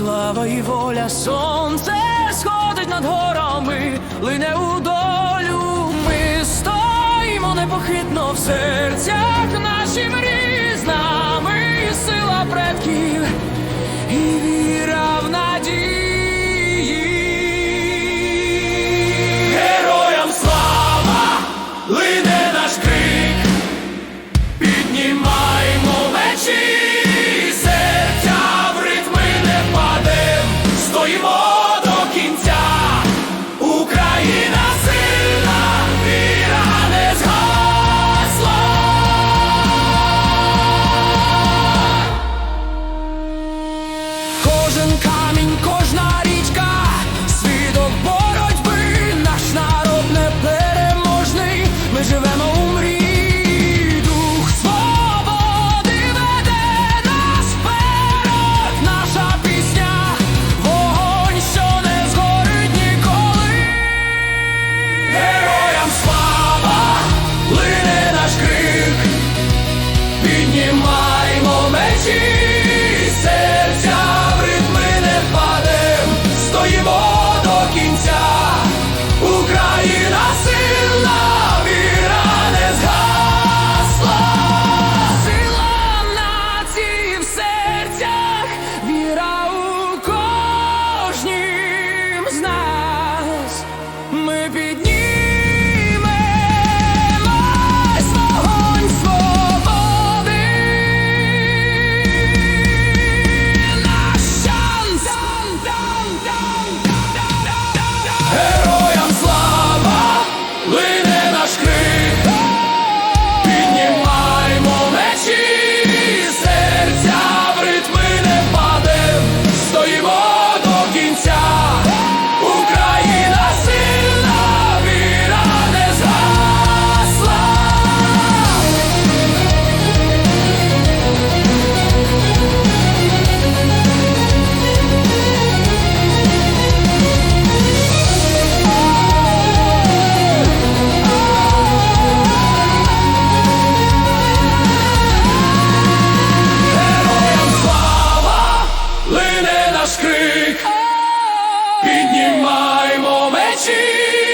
слава і воля, сонце сходить над горами, лине у долю, ми стоїмо непохитно в серцях нашим різнами. сила предків і віри. Піднімаймо мечі!